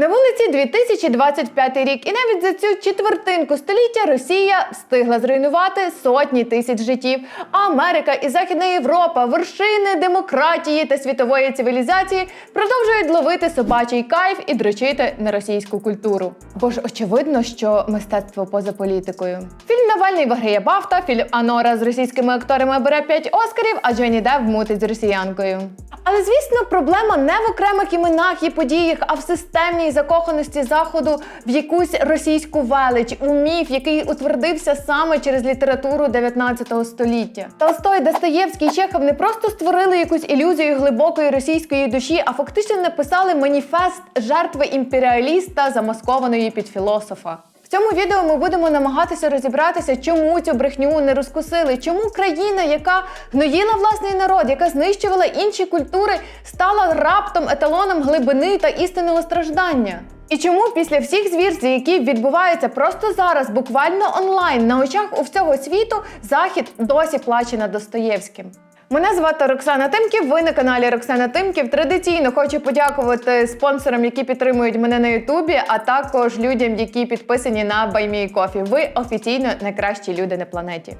На вулиці 2025 рік, і навіть за цю четвертинку століття Росія встигла зруйнувати сотні тисяч життів. Америка і Західна Європа, вершини демократії та світової цивілізації, продовжують ловити собачий кайф і дрочити на російську культуру. Бо ж очевидно, що мистецтво поза політикою. Фільм Навальний виграє Бафта, фільм Анора з російськими акторами бере 5 оскарів, а Джонні Депп мутить з росіянкою. Але звісно, проблема не в окремих іменах і подіях, а в системній закоханості заходу в якусь російську велич, у міф, який утвердився саме через літературу 19 століття. Толстой, Достоєвський і Чехов не просто створили якусь ілюзію глибокої російської душі, а фактично написали маніфест жертви імперіаліста, замаскованої під філософа. Цьому відео ми будемо намагатися розібратися, чому цю брехню не розкусили, чому країна, яка гноїла власний народ, яка знищувала інші культури, стала раптом еталоном глибини та істинного страждання. І чому після всіх звірств, які відбуваються просто зараз, буквально онлайн, на очах у всього світу, захід досі плаче над Достоєвським. Мене звати Роксана Тимків. Ви на каналі Роксана Тимків. Традиційно хочу подякувати спонсорам, які підтримують мене на Ютубі, а також людям, які підписані на BuyMeCoffee. Ви офіційно найкращі люди на планеті.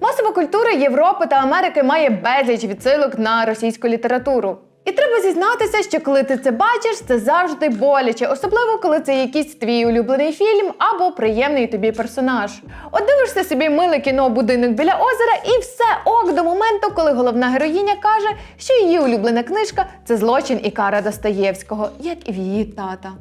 Масова культура Європи та Америки має безліч відсилок на російську літературу. І треба зізнатися, що коли ти це бачиш, це завжди боляче, особливо коли це якийсь твій улюблений фільм або приємний тобі персонаж. От дивишся собі миле кіно будинок біля озера, і все ок до моменту, коли головна героїня каже, що її улюблена книжка це злочин і кара Достоєвського, як і в її тата.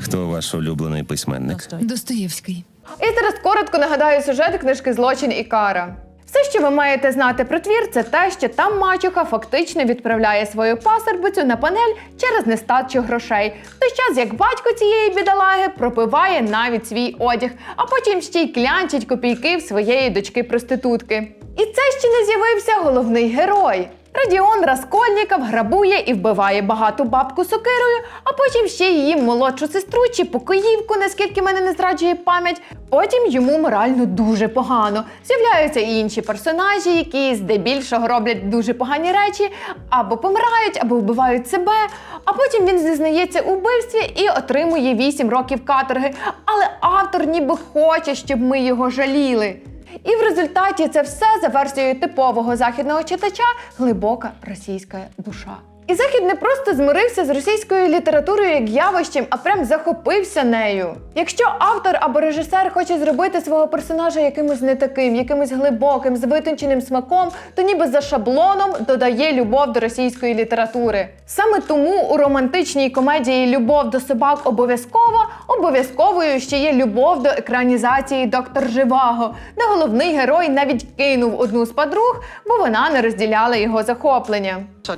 Хто ваш улюблений письменник? Достоєвський. І зараз коротко нагадаю сюжет книжки Злочин і кара. Все, що ви маєте знати про твір, це те, що там мачуха фактично відправляє свою пасербицю на панель через нестачу грошей, в той час як батько цієї бідолаги пропиває навіть свій одяг, а потім ще й клянчить копійки в своєї дочки проститутки. І це ще не з'явився головний герой. Радіон Раскольніков грабує і вбиває багату бабку сокирою, а потім ще її молодшу сестру чи покоївку, наскільки мене не зраджує пам'ять. Потім йому морально дуже погано. З'являються і інші персонажі, які здебільшого роблять дуже погані речі, або помирають, або вбивають себе. А потім він зізнається у вбивстві і отримує 8 років каторги. Але автор ніби хоче, щоб ми його жаліли. І в результаті це все за версією типового західного читача глибока російська душа. І захід не просто змирився з російською літературою як явищем, а прям захопився нею. Якщо автор або режисер хоче зробити свого персонажа якимось не таким, якимось глибоким, з витонченим смаком, то ніби за шаблоном додає любов до російської літератури. Саме тому у романтичній комедії Любов до собак обов'язково обов'язковою ще є любов до екранізації Доктор Живаго, де головний герой навіть кинув одну з подруг, бо вона не розділяла його захоплення.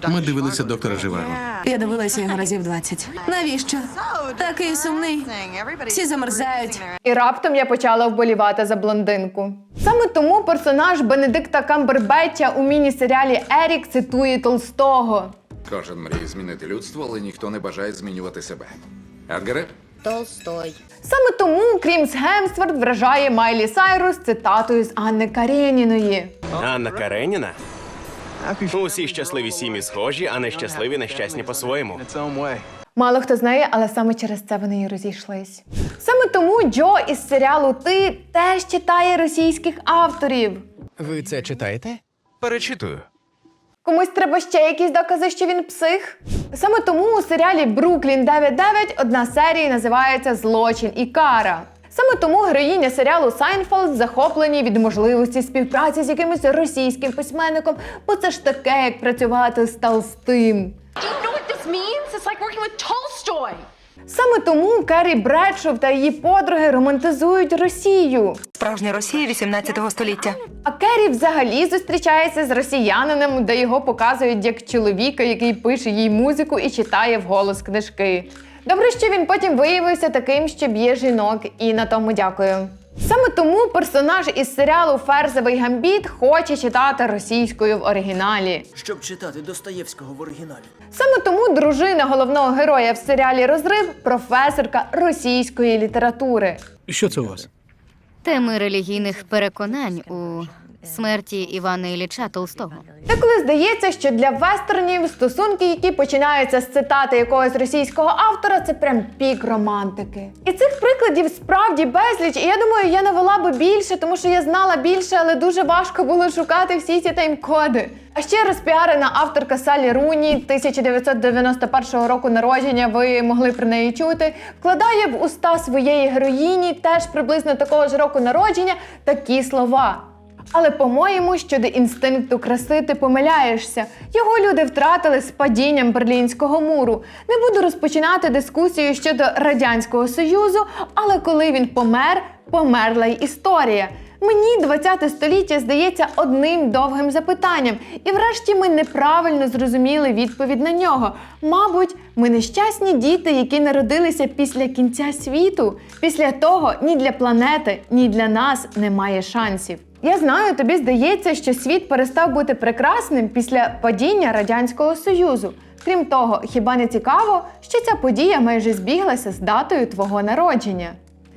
Ми дивилися доктора Живаго. Я дивилася його разів 20. Навіщо? Такий сумний. Всі замерзають. І раптом я почала вболівати за блондинку. Саме тому персонаж Бенедикта Камбербеття у міні-серіалі Ерік цитує Толстого. Кожен мріє змінити людство, але ніхто не бажає змінювати себе. Едгаре? Толстой. Саме тому Крімс Гемсворт вражає Майлі Сайрус цитатою з Анни Кареніної. Анна Кареніна? Усі щасливі сім'ї схожі, а нещасливі нещасні по-своєму. Мало хто знає, але саме через це вони і розійшлись. Саме тому Джо із серіалу Ти теж читає російських авторів. Ви це читаєте? Перечитую. Комусь треба ще якісь докази, що він псих. Саме тому у серіалі Бруклін 99 одна серія називається Злочин і кара. Саме тому героїня серіалу Сайнфелд захоплені від можливості співпраці з якимось російським письменником, бо це ж таке, як працювати з Толстим. Саме тому Керрі Бредшов та її подруги романтизують Росію. Справжня Росія 18 століття. А Керрі взагалі зустрічається з росіянином, де його показують як чоловіка, який пише їй музику і читає вголос книжки. Добре, що він потім виявився таким, що б'є жінок, і на тому дякую. Саме тому персонаж із серіалу Ферзевий гамбіт хоче читати російською в оригіналі. щоб читати Достоєвського в оригіналі. Саме тому дружина головного героя в серіалі Розрив професорка російської літератури. Що це у вас? Теми релігійних переконань у смерті Івана Ілліча Толстого. Деколи здається, що для вестернів стосунки, які починаються з цитати якогось російського автора, це прям пік романтики. І цих прикладів справді безліч. І я думаю, я навела би більше, тому що я знала більше, але дуже важко було шукати всі ці тайм-коди. А ще розпіарена авторка Салі Руні 1991 року народження. Ви могли про неї чути. Вкладає в уста своєї героїні, теж приблизно такого ж року народження, такі слова. Але, по-моєму, щодо інстинкту краси ти помиляєшся. Його люди втратили з падінням Берлінського муру. Не буду розпочинати дискусію щодо Радянського Союзу, але коли він помер, померла й історія. Мені 20 століття здається одним довгим запитанням, і врешті ми неправильно зрозуміли відповідь на нього. Мабуть, ми нещасні діти, які народилися після кінця світу. Після того ні для планети, ні для нас немає шансів. Я знаю, тобі здається, що світ перестав бути прекрасним після падіння Радянського Союзу. Крім того, хіба не цікаво, що ця подія майже збіглася з датою твого народження?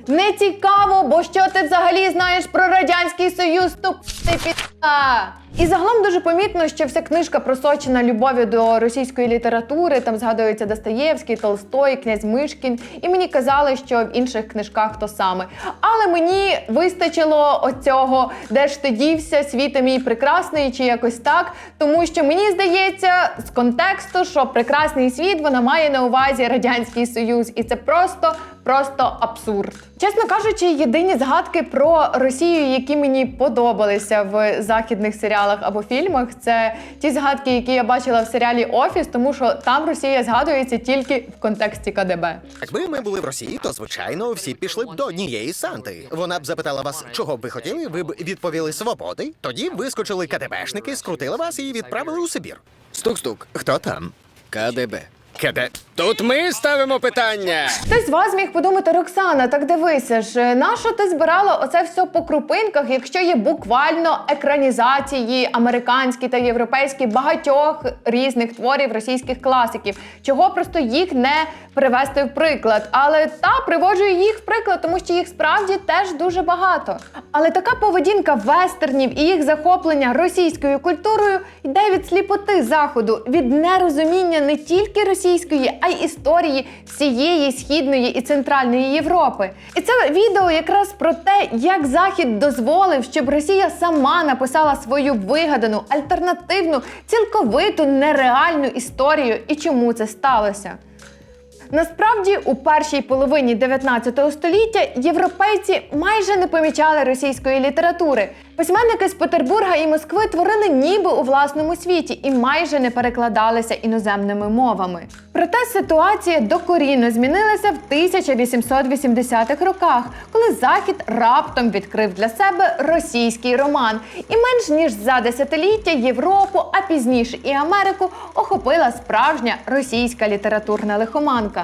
Не цікаво, бо що ти взагалі знаєш про Радянський Союз, Тупи піда! І загалом дуже помітно, що вся книжка просочена любов'ю до російської літератури. Там згадується Достоєвський, Толстой, князь Мишкін. І мені казали, що в інших книжках то саме. Але мені вистачило оцього, де ж ти дівся, світе мій прекрасний, чи якось так. Тому що мені здається з контексту, що прекрасний світ вона має на увазі Радянський Союз, і це просто. Просто абсурд. Чесно кажучи, єдині згадки про Росію, які мені подобалися в західних серіалах або фільмах, це ті згадки, які я бачила в серіалі Офіс, тому що там Росія згадується тільки в контексті КДБ. Якби ми були в Росії, то звичайно всі пішли б до однієї Санти. Вона б запитала вас, чого б ви хотіли, ви б відповіли свободи. Тоді вискочили КДБшники, скрутили вас і відправили у Сибір. Стук-стук. Хто там? КДБ. КД. Тут ми ставимо питання. Хтось з вас міг подумати, Роксана, так дивися ж, нащо ти збирала оце все по крупинках, якщо є буквально екранізації американські та європейські багатьох різних творів російських класиків? Чого просто їх не привести в приклад? Але та приводжу їх в приклад, тому що їх справді теж дуже багато. Але така поведінка вестернів і їх захоплення російською культурою йде від сліпоти заходу, від нерозуміння не тільки російської, а й історії всієї східної і центральної Європи. І це відео якраз про те, як Захід дозволив, щоб Росія сама написала свою вигадану, альтернативну, цілковиту нереальну історію і чому це сталося. Насправді, у першій половині 19 століття європейці майже не помічали російської літератури. Письменники з Петербурга і Москви творили ніби у власному світі і майже не перекладалися іноземними мовами. Проте ситуація докорінно змінилася в 1880-х роках, коли Захід раптом відкрив для себе російський роман, і менш ніж за десятиліття Європу, а пізніше і Америку охопила справжня російська літературна лихоманка.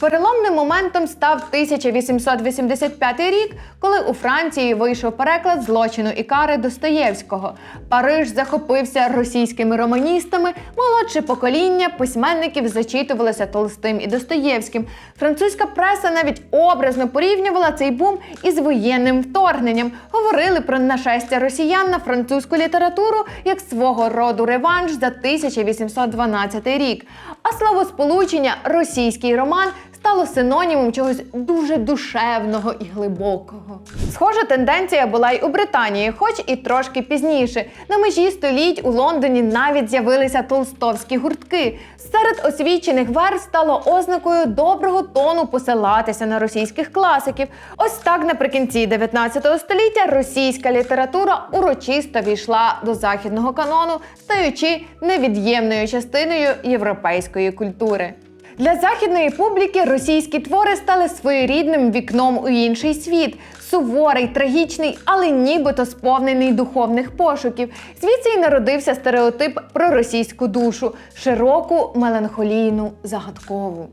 Переломним моментом став 1885 рік, коли у Франції вийшов переклад злочину і кари Достоєвського. Париж захопився російськими романістами. Молодше покоління письменників зачитувалося Толстим і Достоєвським. Французька преса навіть образно порівнювала цей бум із воєнним вторгненням. Говорили про нашестя росіян на французьку літературу як свого роду реванш за 1812 рік. А словосполучення російський роман стало синонімом чогось дуже душевного і глибокого. Схожа тенденція була й у Британії, хоч і трошки пізніше. На межі століть у Лондоні навіть з'явилися толстовські гуртки. Серед освічених верств стало ознакою доброго тону посилатися на російських класиків. Ось так наприкінці 19 століття російська література урочисто війшла до західного канону, стаючи невід'ємною частиною європейської культури. Для західної публіки російські твори стали своєрідним вікном у інший світ. Суворий, трагічний, але нібито сповнений духовних пошуків. Звідси й народився стереотип про російську душу широку, меланхолійну, загадкову.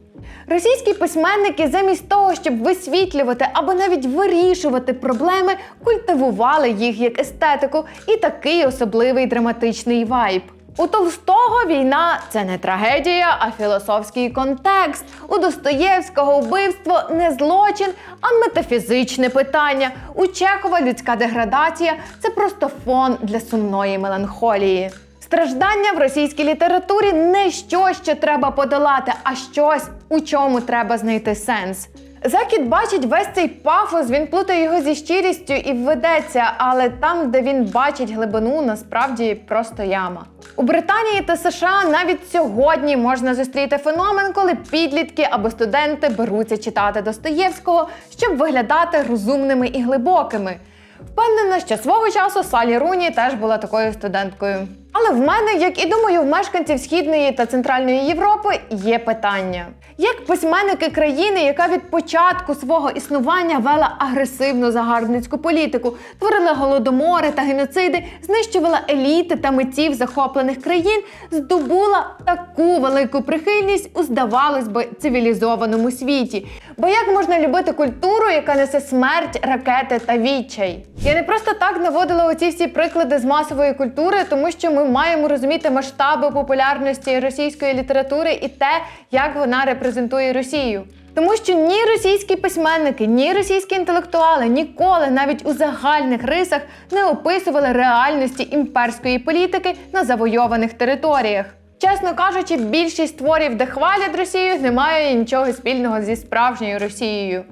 Російські письменники, замість того, щоб висвітлювати або навіть вирішувати проблеми, культивували їх як естетику і такий особливий драматичний вайб. У Толстого війна це не трагедія, а філософський контекст. У Достоєвського вбивство не злочин, а метафізичне питання. У Чехова людська деградація це просто фон для сумної меланхолії. Страждання в російській літературі не щось, що треба подолати, а щось, у чому треба знайти сенс. Захід бачить весь цей пафос, він плутає його зі щирістю і введеться, але там, де він бачить глибину, насправді просто яма. У Британії та США навіть сьогодні можна зустріти феномен, коли підлітки або студенти беруться читати Достоєвського, щоб виглядати розумними і глибокими. Впевнена, що свого часу Салі Руні теж була такою студенткою. Але в мене, як і думаю, в мешканців Східної та Центральної Європи є питання. Як письменники країни, яка від початку свого існування вела агресивну загарбницьку політику, творила голодомори та геноциди, знищувала еліти та митців захоплених країн, здобула таку велику прихильність у, здавалось би, цивілізованому світі. Бо як можна любити культуру, яка несе смерть, ракети та відчай? Я не просто так наводила оці всі приклади з масової культури, тому що ми маємо розуміти масштаби популярності російської літератури і те, як вона репрезентує Росію. Тому що ні російські письменники, ні російські інтелектуали ніколи навіть у загальних рисах не описували реальності імперської політики на завойованих територіях. Чесно кажучи, більшість творів, де хвалять Росію, не має нічого спільного зі справжньою Росією.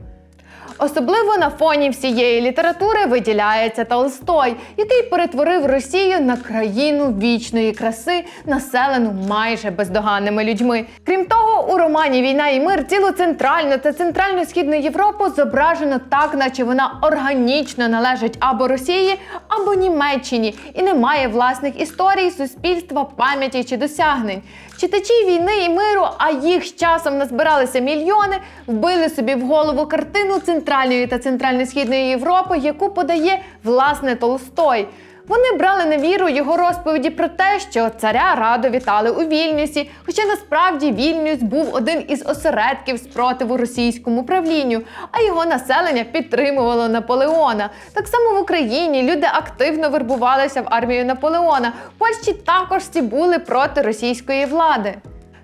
Особливо на фоні всієї літератури виділяється Толстой, який перетворив Росію на країну вічної краси, населену майже бездоганними людьми. Крім того, у романі Війна і мир цілу центральну та центрально-східну Європу зображено так, наче вона органічно належить або Росії, або Німеччині, і не має власних історій, суспільства, пам'яті чи досягнень. Читачі війни і миру, а їх часом назбиралися мільйони, вбили собі в голову картину центральної та центрально-східної Європи, яку подає власне Толстой. Вони брали на віру його розповіді про те, що царя радо вітали у Вільнюсі, хоча насправді Вільнюс був один із осередків спротиву російському правлінню, а його населення підтримувало Наполеона. Так само в Україні люди активно вербувалися в армію Наполеона. В Польщі також всі були проти російської влади.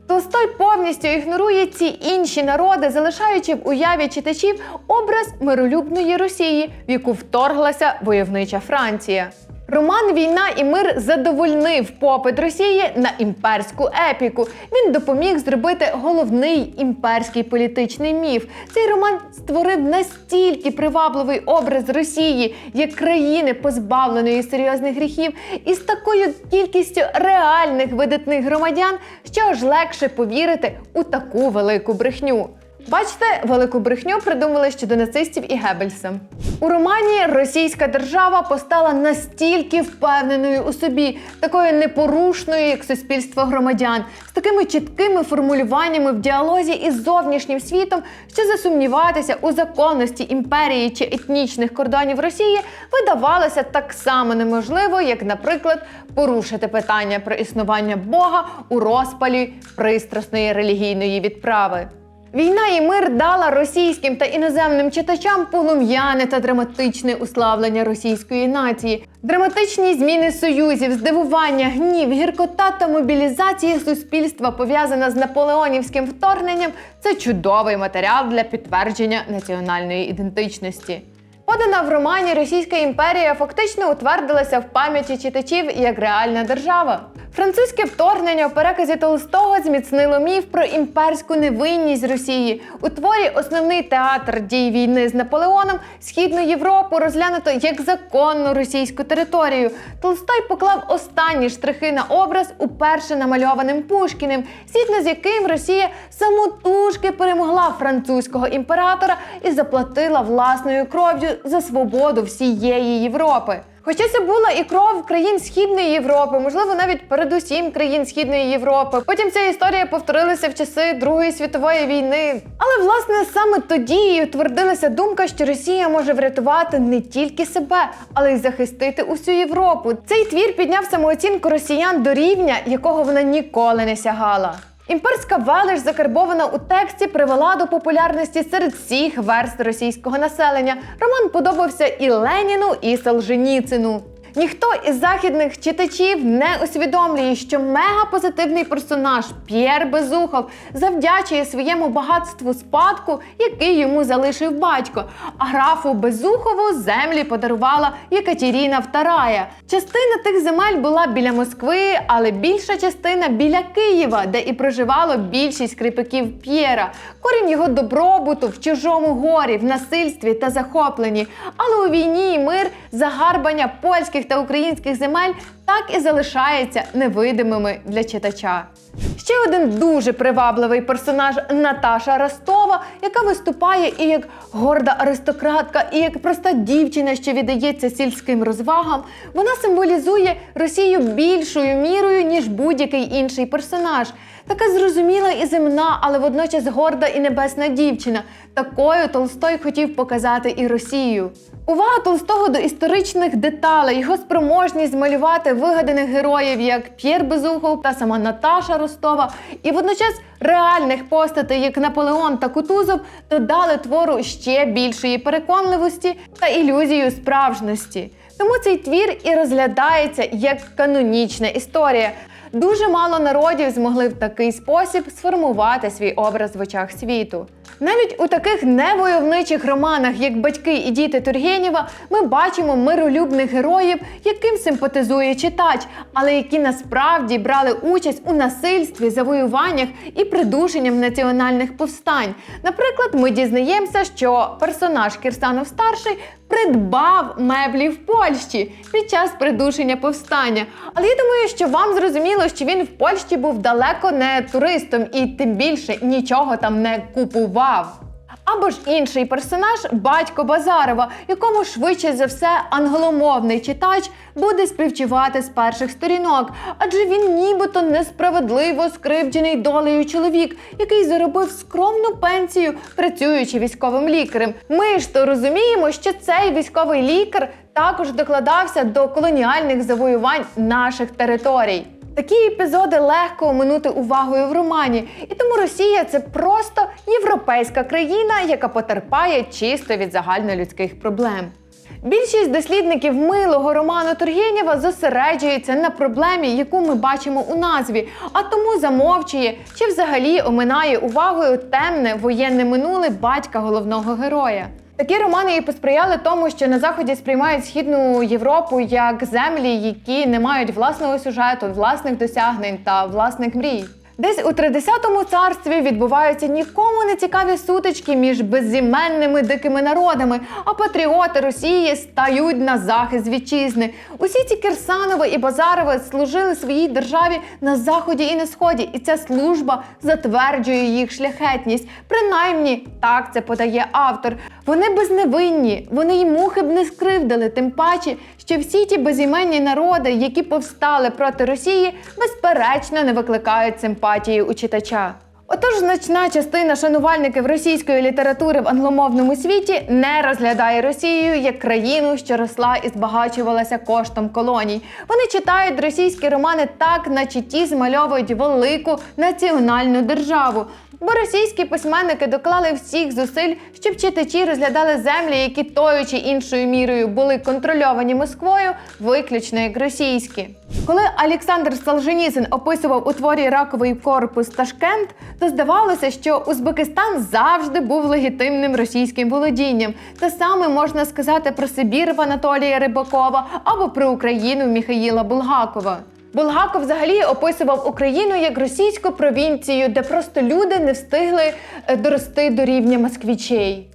Толстой повністю ігнорує ці інші народи, залишаючи в уяві читачів образ миролюбної Росії, в яку вторглася войовнича Франція. Роман Війна і мир задовольнив попит Росії на імперську епіку. Він допоміг зробити головний імперський політичний міф. Цей роман створив настільки привабливий образ Росії як країни, позбавленої серйозних гріхів, і з такою кількістю реальних видатних громадян, що аж легше повірити у таку велику брехню. Бачите, велику брехню придумали щодо нацистів і Геббельса. У романі російська держава постала настільки впевненою у собі, такою непорушною, як суспільство громадян, з такими чіткими формулюваннями в діалозі із зовнішнім світом, що засумніватися у законності імперії чи етнічних кордонів Росії видавалося так само неможливо, як, наприклад, порушити питання про існування Бога у розпалі пристрасної релігійної відправи. Війна і мир дала російським та іноземним читачам полум'яне та драматичне уславлення російської нації, драматичні зміни союзів, здивування, гнів, гіркота та мобілізація суспільства, пов'язана з наполеонівським вторгненням, це чудовий матеріал для підтвердження національної ідентичності. Подана в романі Російська імперія фактично утвердилася в пам'яті читачів як реальна держава. Французьке вторгнення в переказі Толстого зміцнило міф про імперську невинність Росії. У творі основний театр дій війни з Наполеоном Східну Європу розглянуто як законну російську територію. Толстой поклав останні штрихи на образ, уперше намальованим Пушкіним, згідно з яким Росія самотужки перемогла французького імператора і заплатила власною кров'ю за свободу всієї Європи. Хоча це була і кров країн Східної Європи, можливо, навіть передусім країн Східної Європи. Потім ця історія повторилася в часи Другої світової війни. Але власне саме тоді і утвердилася думка, що Росія може врятувати не тільки себе, але й захистити усю Європу. Цей твір підняв самооцінку росіян до рівня, якого вона ніколи не сягала. Імперська велич, закарбована у тексті, привела до популярності серед всіх верст російського населення. Роман подобався і Леніну, і Солженіцину. Ніхто із західних читачів не усвідомлює, що мегапозитивний персонаж П'єр Безухов завдячує своєму багатству спадку, який йому залишив батько. А графу Безухову землі подарувала Єкатеріна II. Частина тих земель була біля Москви, але більша частина біля Києва, де і проживало більшість кріпаків П'єра. Корінь його добробуту в чужому горі, в насильстві та захопленні. Але у війні і мир загарбання польських та українських земель так і залишається невидимими для читача. Ще один дуже привабливий персонаж Наташа Ростова, яка виступає і як горда аристократка, і як проста дівчина, що віддається сільським розвагам. Вона символізує Росію більшою мірою, ніж будь-який інший персонаж. Така зрозуміла і земна, але водночас горда і небесна дівчина. Такою Толстой хотів показати і Росію. Увага Толстого до історичних деталей, його спроможність змалювати вигаданих героїв, як П'єр Безухов та сама Наташа Ростова, і водночас реальних постатей, як Наполеон та Кутузов, додали твору ще більшої переконливості та ілюзію справжності. Тому цей твір і розглядається як канонічна історія. Дуже мало народів змогли в такий спосіб сформувати свій образ в очах світу. Навіть у таких невойовничих романах, як Батьки і діти Тургенєва, ми бачимо миролюбних героїв, яким симпатизує читач, але які насправді брали участь у насильстві, завоюваннях і придушенням національних повстань. Наприклад, ми дізнаємося, що персонаж Кірсанов старший придбав меблі в Польщі під час придушення повстання. Але я думаю, що вам зрозуміло, що він в Польщі був далеко не туристом і тим більше нічого там не купував. Або ж інший персонаж батько Базарова, якому швидше за все англомовний читач буде співчувати з перших сторінок, адже він нібито несправедливо скривджений долею чоловік, який заробив скромну пенсію, працюючи військовим лікарем. Ми ж то розуміємо, що цей військовий лікар також докладався до колоніальних завоювань наших територій. Такі епізоди легко оминути увагою в романі, і тому Росія це просто європейська країна, яка потерпає чисто від загальнолюдських проблем. Більшість дослідників милого роману Тургенєва зосереджується на проблемі, яку ми бачимо у назві, а тому замовчує чи взагалі оминає увагою темне воєнне минуле батька головного героя. Такі романи і посприяли тому, що на заході сприймають східну Європу як землі, які не мають власного сюжету, власних досягнень та власних мрій. Десь у тридесятому царстві відбуваються нікому не цікаві сутички між безіменними дикими народами, а патріоти Росії стають на захист вітчизни. Усі ці Кирсанови і Базарови служили своїй державі на заході і на сході, і ця служба затверджує їх шляхетність. Принаймні, так це подає автор. Вони безневинні, вони й мухи б не скривдили, тим паче, що всі ті безіменні народи, які повстали проти Росії, безперечно не викликають симпатії у читача. Отож, значна частина шанувальників російської літератури в англомовному світі не розглядає Росію як країну, що росла і збагачувалася коштом колоній. Вони читають російські романи так, наче ті змальовують велику національну державу. Бо російські письменники доклали всіх зусиль, щоб читачі розглядали землі, які тою чи іншою мірою були контрольовані Москвою, виключно як російські. Коли Олександр Солженіцин описував у творі Раковий корпус Ташкент, то здавалося, що Узбекистан завжди був легітимним російським володінням. Те саме можна сказати про Сибір в Анатолія Рибакова або про Україну Міхаїла Булгакова. Булгаков взагалі описував Україну як російську провінцію, де просто люди не встигли е, дорости до рівня москвічей.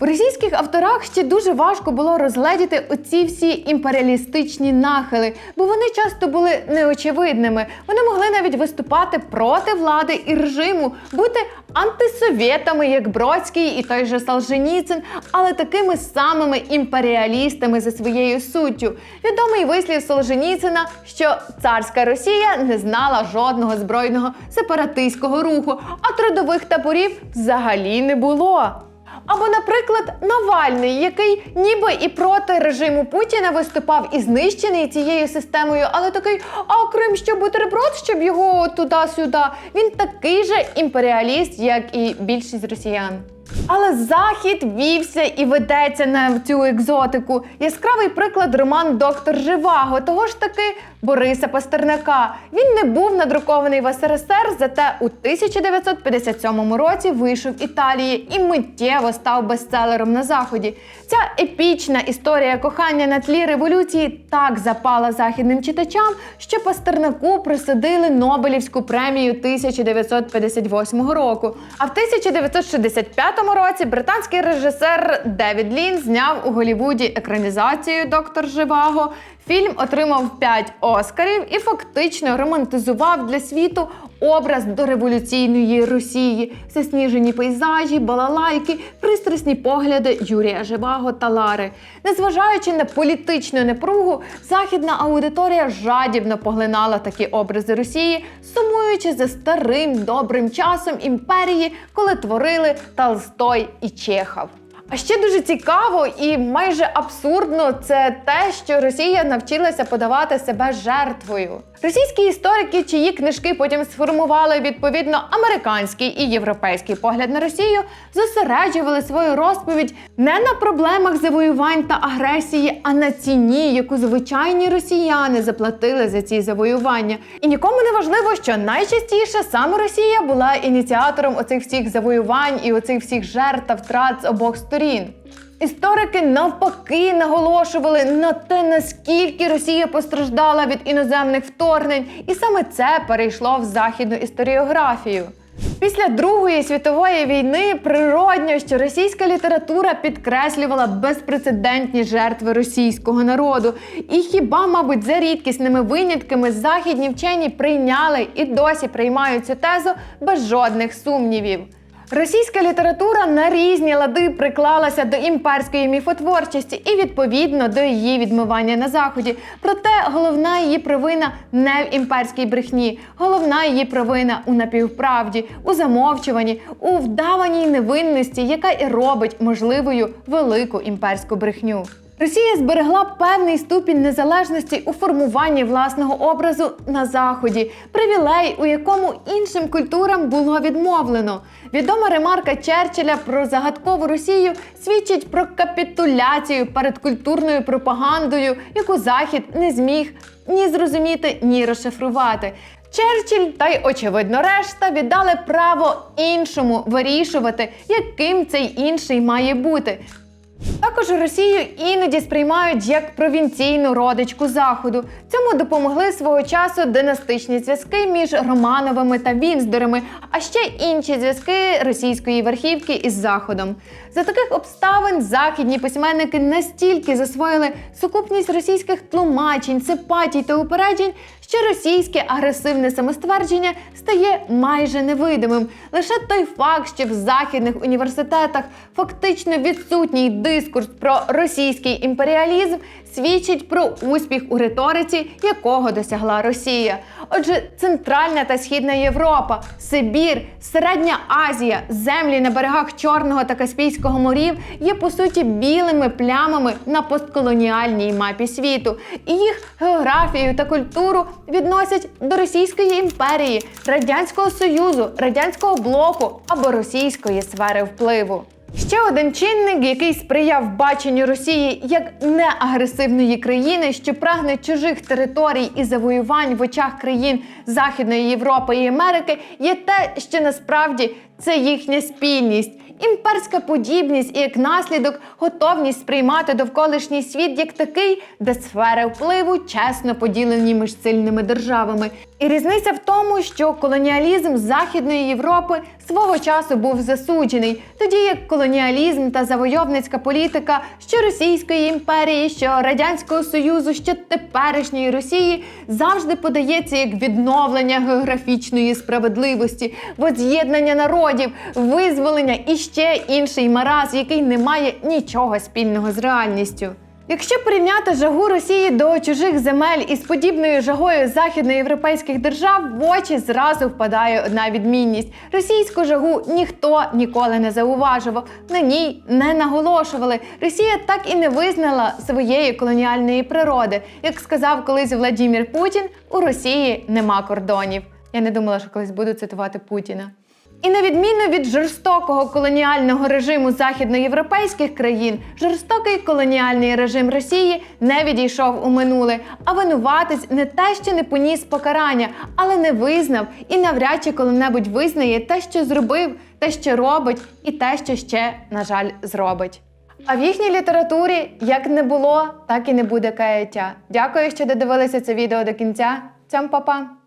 У російських авторах ще дуже важко було розгледіти оці всі імперіалістичні нахили, бо вони часто були неочевидними. Вони могли навіть виступати проти влади і режиму, бути антисовєтами, як Бродський і той же Солженіцин, але такими самими імперіалістами за своєю суттю. Відомий вислів Солженіцина, що царська Росія не знала жодного збройного сепаратистського руху, а трудових таборів взагалі не було. Або, наприклад, Навальний, який ніби і проти режиму Путіна виступав і знищений цією системою, але такий, а Крим що бутерброд, щоб його туди-сюди. Він такий же імперіаліст, як і більшість росіян. Але захід вівся і ведеться на цю екзотику. Яскравий приклад роман Доктор Живаго, того ж таки Бориса Пастернака. Він не був надрукований в СРСР, зате у 1957 році вийшов в Італії і миттєво став бестселером на заході. Ця епічна історія кохання на тлі революції так запала західним читачам, що Пастернаку присудили Нобелівську премію 1958 року. А в 1965 році британський режисер Девід Лін зняв у Голлівуді екранізацію Доктор Живаго. Фільм отримав 5 Оскарів і фактично романтизував для світу образ дореволюційної Росії, засніжені пейзажі, балалайки, пристрасні погляди Юрія Живаго та Лари. Незважаючи на політичну непругу, західна аудиторія жадібно поглинала такі образи Росії, сумуючи за старим добрим часом імперії, коли творили Толстой і Чехов. А ще дуже цікаво і майже абсурдно це те, що Росія навчилася подавати себе жертвою. Російські історики, чиї книжки потім сформували відповідно американський і європейський погляд на Росію, зосереджували свою розповідь не на проблемах завоювань та агресії, а на ціні, яку звичайні росіяни заплатили за ці завоювання. І нікому не важливо, що найчастіше саме Росія була ініціатором оцих всіх завоювань і оцих всіх жертв та втрат з обох сторін. Історики навпаки наголошували на те, наскільки Росія постраждала від іноземних вторгнень, і саме це перейшло в західну історіографію. Після Другої світової війни природньо, що російська література підкреслювала безпрецедентні жертви російського народу. І хіба, мабуть, за рідкісними винятками західні вчені прийняли і досі приймають цю тезу без жодних сумнівів. Російська література на різні лади приклалася до імперської міфотворчості і відповідно до її відмивання на заході. Проте головна її провина не в імперській брехні, головна її провина у напівправді, у замовчуванні, у вдаваній невинності, яка і робить можливою велику імперську брехню. Росія зберегла певний ступінь незалежності у формуванні власного образу на заході, привілей, у якому іншим культурам було відмовлено. Відома ремарка Черчилля про загадкову Росію свідчить про капітуляцію перед культурною пропагандою, яку Захід не зміг ні зрозуміти, ні розшифрувати. Черчилль та й очевидно решта віддали право іншому вирішувати, яким цей інший має бути. Також Росію іноді сприймають як провінційну родичку заходу. Цьому допомогли свого часу династичні зв'язки між Романовими та Вінздорами, а ще інші зв'язки російської верхівки із заходом. За таких обставин західні письменники настільки засвоїли сукупність російських тлумачень, сипатій та упереджень, що російське агресивне самоствердження стає майже невидимим. Лише той факт, що в західних університетах фактично відсутній дискурс про російський імперіалізм, свідчить про успіх у риториці, якого досягла Росія. Отже, Центральна та Східна Європа, Сибір, Середня Азія, землі на берегах Чорного та Каспійського морів є по суті білими плямами на постколоніальній мапі світу, і їх географію та культуру відносять до Російської імперії, Радянського Союзу, Радянського блоку або російської сфери впливу. Ще один чинник, який сприяв баченню Росії як неагресивної країни, що прагне чужих територій і завоювань в очах країн Західної Європи і Америки, є те, що насправді це їхня спільність. Імперська подібність і як наслідок готовність сприймати довколишній світ як такий, де сфери впливу чесно поділені між сильними державами. І різниця в тому, що колоніалізм Західної Європи свого часу був засуджений, тоді як колоніалізм та завойовницька політика що Російської імперії, що Радянського Союзу, що теперішньої Росії завжди подається як відновлення географічної справедливості, воз'єднання народів, визволення і ще інший мараз, який не має нічого спільного з реальністю. Якщо порівняти жагу Росії до чужих земель із подібною жагою західноєвропейських держав, в очі зразу впадає одна відмінність: російську жагу ніхто ніколи не зауважував, на ній не наголошували. Росія так і не визнала своєї колоніальної природи. Як сказав колись Владімір Путін, у Росії нема кордонів. Я не думала, що колись буду цитувати Путіна. І на відміну від жорстокого колоніального режиму західноєвропейських країн, жорстокий колоніальний режим Росії не відійшов у минуле, а винуватець не те, що не поніс покарання, але не визнав і навряд чи коли-небудь визнає те, що зробив, те, що робить, і те, що ще, на жаль, зробить. А в їхній літературі як не було, так і не буде каяття. Дякую, що додивилися це відео до кінця. Цям па-па!